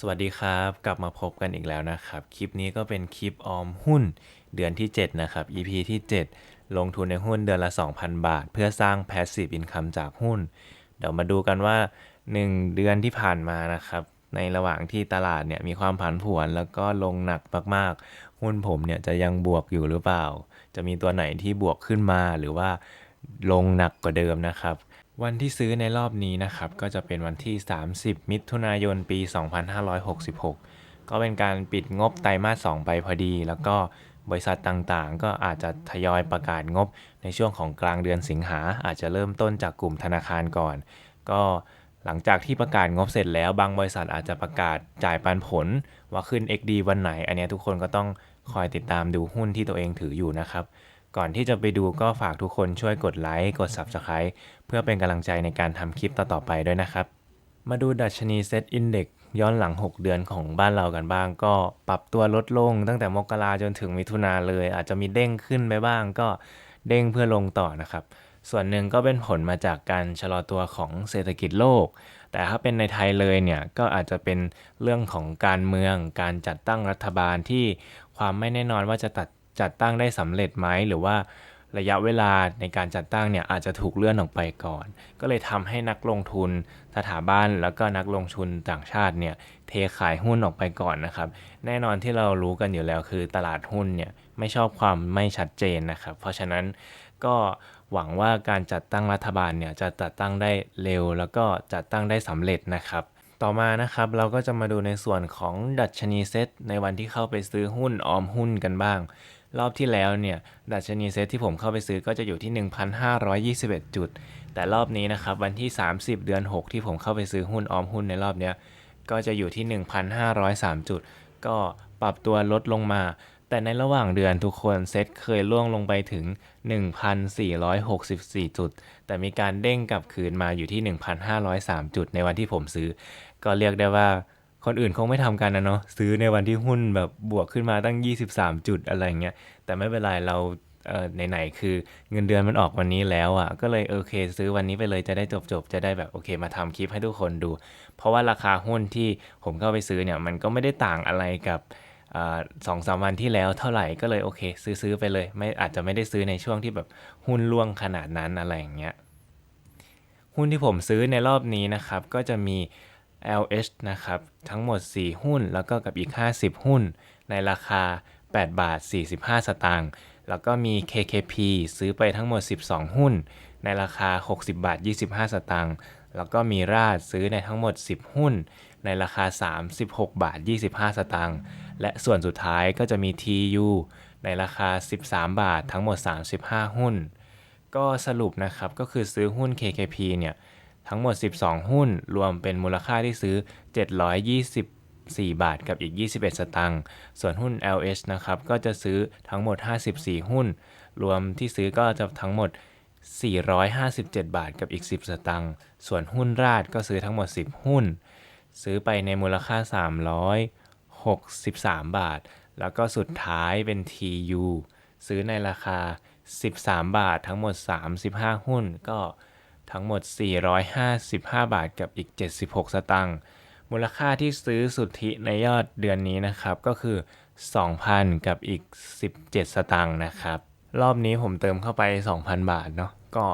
สวัสดีครับ กลับมาพบกันอีกแล้วนะครับ คลิปนี้ก็เป็นคลิปออมหุ้นเดือนที่ 7 นะครับ EP ที่ 7 ลงทุนในหุ้นเดือนละ 2,000 บาท เพื่อสร้าง Passive Income จากหุ้น เดี๋ยวมาดูกันว่า 1 เดือนที่ผ่านมานะครับ ในระหว่างที่ตลาดเนี่ยมีความผันผวนแล้วก็ลงหนักมากๆ หุ้นผมเนี่ยจะยังบวกอยู่หรือเปล่า จะมีตัวไหนที่บวกขึ้นมาหรือว่าลงหนักกว่าเดิมนะครับ วันที่ซื้อในรอบนี้นะครับ ก็จะเป็นวันที่ 30 มิถุนายนปี 2566 ก็เป็นการปิดงบไตรมาส 2 ไปพอดี แล้วก็บริษัทต่างๆ ก็อาจจะทยอยประกาศงบในช่วงของกลางเดือนสิงหาอาจจะเริ่มต้นจากกลุ่มธนาคารก่อน ก็หลังจากที่ประกาศงบเสร็จแล้วบางบริษัทอาจจะประกาศจ่ายปันผล ว่าขึ้น XD วันไหน อันนี้ทุกคนก็ต้องคอยติดตามดูหุ้นที่ตัวเองถืออยู่นะครับ ก่อนที่จะไปดูก็ฝากทุกคนช่วยกดไลค์กด Subscribe เพื่อเป็นกำลังใจในการทำคลิปต่อๆไปด้วยนะครับ มาดูดัชนีเซตอินเด็กย้อนหลัง 6 เดือนของบ้านเรากันบ้าง ก็ปรับตัวลดลงตั้งแต่มกราจนถึงมิถุนาเลย อาจจะมีเด้งขึ้นไปบ้าง ก็เด้งเพื่อลงต่อนะครับ ส่วนหนึ่งก็เป็นผลมาจากการชะลอตัวของเศรษฐกิจโลก แต่ถ้าเป็นในไทยเลยเนี่ยก็อาจจะเป็นเรื่องของการเมือง การจัดตั้งรัฐบาลที่ความไม่แน่นอนว่าจะตัด จัดตั้งได้สำเร็จไหมหรือว่าระยะเวลาในการจัดตั้งเนี่ยอาจจะถูกเลื่อนออกไปก่อน ก็เลยทำให้นักลงทุนสถาบันแล้วก็นักลงทุนต่างชาติเนี่ยเทขายหุ้นออกไปก่อนนะครับ แน่นอนที่เรารู้กันอยู่แล้วคือตลาดหุ้นเนี่ยไม่ชอบความไม่ชัดเจนนะครับ เพราะฉะนั้นก็หวังว่าการจัดตั้งรัฐบาลเนี่ยจะจัดตั้งได้เร็ว แล้วก็จัดตั้งได้สำเร็จนะครับ ต่อมานะครับเราก็จะมาดูในส่วนของดัชนีเซ็ตในวันที่เข้าไปซื้อหุ้นออมหุ้นกันบ้าง รอบที่แล้วเนี่ยดัชนีเซตที่ผมเข้าไปซื้อก็จะอยู่ที่ 1,521 จุด แต่รอบนี้นะครับวันที่ 30 เดือน 6 ที่ผมเข้าไปซื้อหุ้นออมหุ้นในรอบเนี้ยก็จะอยู่ที่ 1,503 จุด ก็ปรับตัวลดลงมา แต่ในระหว่างเดือนทุกคนเซตเคยล่วงลงไปถึง 1,464 จุด แต่มีการเด้งกลับคืนมาอยู่ที่ 1,503 จุดในวันที่ผมซื้อ ก็เรียกได้ว่า คนอื่นคงไม่ทำกันนะเนาะซื้อในวันที่หุ้นแบบบวกขึ้นมาตั้ง 23 จุดอะไรเงี้ยแต่ไม่เป็นไรเราเออไหนๆคือเงินเดือนมันออกวันนี้แล้วอะ่ะ ก็เลยโอเค ซื้อวันนี้ไปเลยจะได้จบๆ จะได้แบบโอเค มาทำคลิปให้ทุกคนดู เพราะว่าราคาหุ้นที่ผมเข้าไปซื้อเนี่ยมันก็ไม่ได้ต่างอะไรกับสองสามวันที่แล้วเท่าไหร่ก็เลยโอเค ซื้อซื้อไปเลย ไม่อาจจะไม่ได้ซื้อในช่วงที่แบบหุ้นล่วงขนาดนั้นอะไรอย่างเงี้ยหุ้นที่ผมซื้อในรอบนี้นะครับ ก็จะมี LH นะครับ ทั้งหมด 4 หุ้น แล้วก็กับอีก 50 หุ้น ในราคา 8 บาท 45 สตางค์แล้วก็มี KKP ซื้อไปทั้งหมด 12 หุ้น ในราคา 60 บาท 25 สตางค์แล้วก็มีราดซื้อในทั้งหมด 10 หุ้น ในราคา 36 บาท 25 สตางค์และส่วนสุดท้ายก็จะมี TU ในราคา 13 บาททั้งหมด 35 หุ้น ก็สรุปนะครับก็คือซื้อหุ้น KKP เนี่ย ทั้งหมด 12 หุ้น รวมเป็นมูลค่าที่ซื้อ 724 บาทกับอีก 21 สตางค์ ส่วนหุ้น LH นะครับ ก็จะซื้อทั้งหมด 54 หุ้น รวมที่ซื้อก็จะทั้งหมด 457 บาทกับอีก 10 สตางค์ ส่วนหุ้นราดก็ซื้อทั้งหมด 10 หุ้น ซื้อไปในมูลค่า 363 บาท แล้วก็สุดท้ายเป็น TU ซื้อในราคา 13 บาททั้งหมด 35 หุ้นก็ ทั้งหมด 455 บาทกับอีก 76 สตางค์มูลค่าที่ซื้อสุทธิในยอดเดือนนี้นะครับ ก็คือ 2,000 กับอีก 17 สตางค์นะครับ รอบนี้ผมเติมเข้าไป 2,000 บาทเนาะก็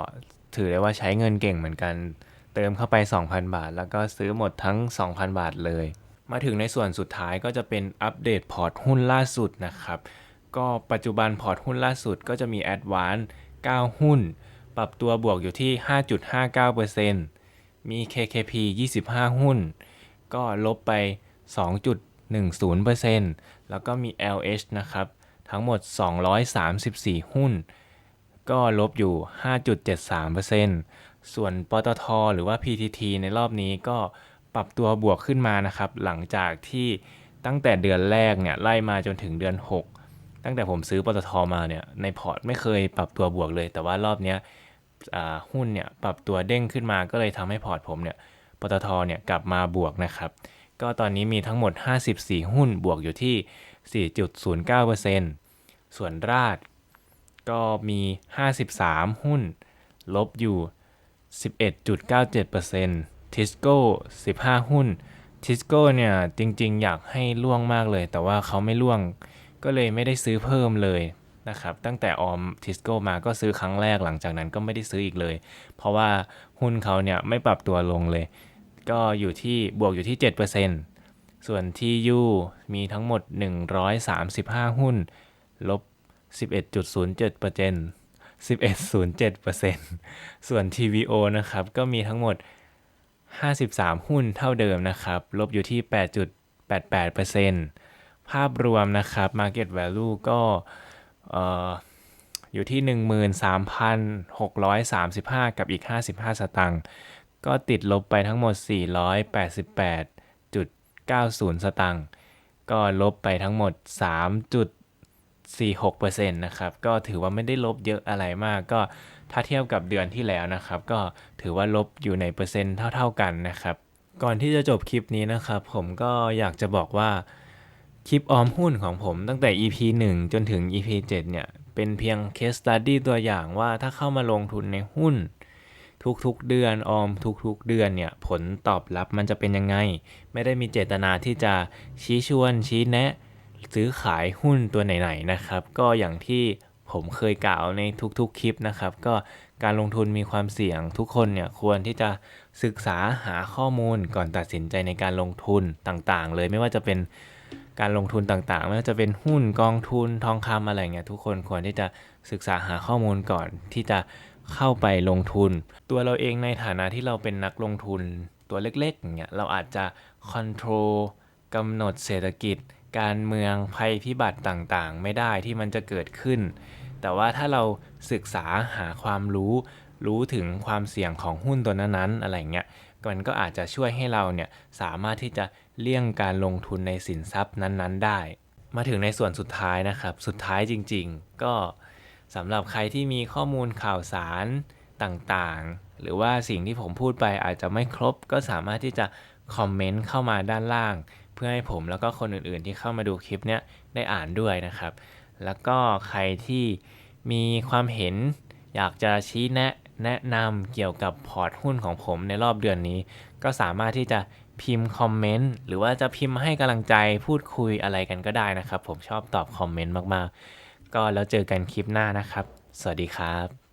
ถือได้ว่าใช้เงินเก่งเหมือนกัน เติมเข้าไป 2,000 บาท แล้วก็ซื้อหมดทั้ง 2,000 บาทเลย มาถึงในส่วนสุดท้ายก็จะเป็นอัปเดตพอร์ตหุ้นล่าสุดนะครับ ก็ปัจจุบันพอร์ตหุ้นล่าสุดก็จะมี Advance 9หุ้น ปรับตัวบวกอยู่ที่ 5.59%มี KKP 25 หุ้น ก็ลบไป 2.10%แล้วก็มี LH นะครับ ทั้งหมด 234 หุ้น ก็ลบอยู่ 5.73%ส่วนปตท หรือว่า PTT ในรอบนี้ก็ปรับตัวบวกขึ้นมานะครับ หลังจากที่ตั้งแต่เดือนแรกเนี่ยไล่มาจนถึงเดือน 6 ตั้งแต่ผมซื้อปตทมาเนี่ยในพอร์ตไม่เคยปรับตัวบวกเลย แต่ว่ารอบเนี้ย หุ้นเนี่ยปรับตัวเด้งขึ้นมาก็เลยทำให้พอร์ตผมเนี่ยปตทเนี่ยกลับมาบวกนะครับ ก็ตอนนี้มีทั้งหมด 54 หุ้นบวกอยู่ที่ 4.09%ส่วนราดก็มี 53 หุ้น ลบอยู่ 11.97%ทิสโก้ 15 หุ้นทิสโก้เนี่ยจริงๆ อยากให้ล่วงมากเลย แต่ว่าเขาไม่ล่วงก็เลยไม่ได้ซื้อเพิ่มเลย นะครับตั้งแต่ออมทิสโก้มาก็ซื้อครั้งแรกหลังจากนั้นก็ไม่ได้ซื้ออีกเลย เพราะว่าหุ้นเขาเนี่ยไม่ปรับตัวลงเลย ก็อยู่ที่บวกอยู่ที่ 7%ส่วนที่ยูมีทั้งหมด 135 หุ้น ลบ 11.07% 11.07%ส่วน TVO นะครับก็มีทั้งหมด 53 หุ้นเท่าเดิมนะครับ ลบอยู่ที่ 8.88%ภาพรวมนะครับ Market Value ก็ อยู่ที่ 13,635 กับอีก 55 สตางค์ ก็ติดลบไปทั้งหมด 488.90 สตางค์ ก็ลบไปทั้งหมด 3.46%นะครับ ก็ถือว่าไม่ได้ลบเยอะอะไรมาก ก็ถ้าเทียบกับเดือนที่แล้วนะครับ ก็ถือว่าลบอยู่ในเปอร์เซ็นต์เท่า ๆกันนะครับ ก่อนที่จะจบคลิปนี้นะครับ ผมก็อยากจะบอกว่า คลิปออมหุ้นของผมตั้งแต่ EP 1 จนถึง EP 7 เนี่ย เป็นเพียง case study ตัวอย่างว่าถ้าเข้ามาลงทุนในหุ้น ทุกๆเดือนออมทุกๆเดือนเนี่ย ผลตอบรับมันจะเป็นยังไง ไม่ได้มีเจตนาที่จะชี้ชวนชี้แนะ ซื้อขายหุ้นตัวไหนๆนะครับ ก็อย่างที่ผมเคยกล่าวในทุกๆคลิปนะครับ ก็การลงทุนมีความเสี่ยงทุกคนเนี่ยควรที่จะศึกษาหาข้อมูลก่อนตัดสินใจในการลงทุนต่างๆ เลยไม่ว่าจะเป็น การลงทุนต่างๆไม่ว่าจะเป็นหุ้นกองทุนทองคำอะไรเงี้ยทุกคนควรที่จะศึกษาหาข้อมูลก่อนที่จะเข้าไปลงทุน ตัวเราเองในฐานะที่เราเป็นนักลงทุนตัวเล็กๆเงี้ยเราอาจจะคอนโทรลกำหนดเศรษฐกิจ การเมืองภัยพิบัติต่างๆ ไม่ได้ที่มันจะเกิดขึ้น แต่ว่าถ้าเราศึกษาหาความรู้ รู้ถึงความเสี่ยงของหุ้นตัวนั้นๆอะไรเงี้ยมันก็อาจจะช่วยให้เราเนี่ยสามารถที่จะเลี่ยงการลงทุนในสินทรัพย์นั้นๆ ได้ มาถึงในส่วนสุดท้ายนะครับ สุดท้ายจริง ๆ ก็สำหรับใครที่มีข้อมูลข่าวสารต่างๆ หรือว่าสิ่งที่ผมพูดไปอาจจะไม่ครบ ก็สามารถที่จะคอมเมนต์เข้ามาด้านล่าง เพื่อให้ผมแล้วก็คนอื่นๆ ที่เข้ามาดูคลิปเนี้ยได้อ่านด้วยนะครับ แล้วก็ใครที่มีความเห็นอยากจะชี้แนะ แนะนำเกี่ยวกับพอร์ตหุ้นของผมในรอบเดือนนี้ ก็สามารถที่จะพิมพ์คอมเมนต์หรือว่าจะพิมพ์ให้กำลังใจพูดคุยอะไรกันก็ได้นะครับ ผมชอบตอบคอมเมนต์มากๆ ก็แล้วเจอกันคลิปหน้านะครับ สวัสดีครับ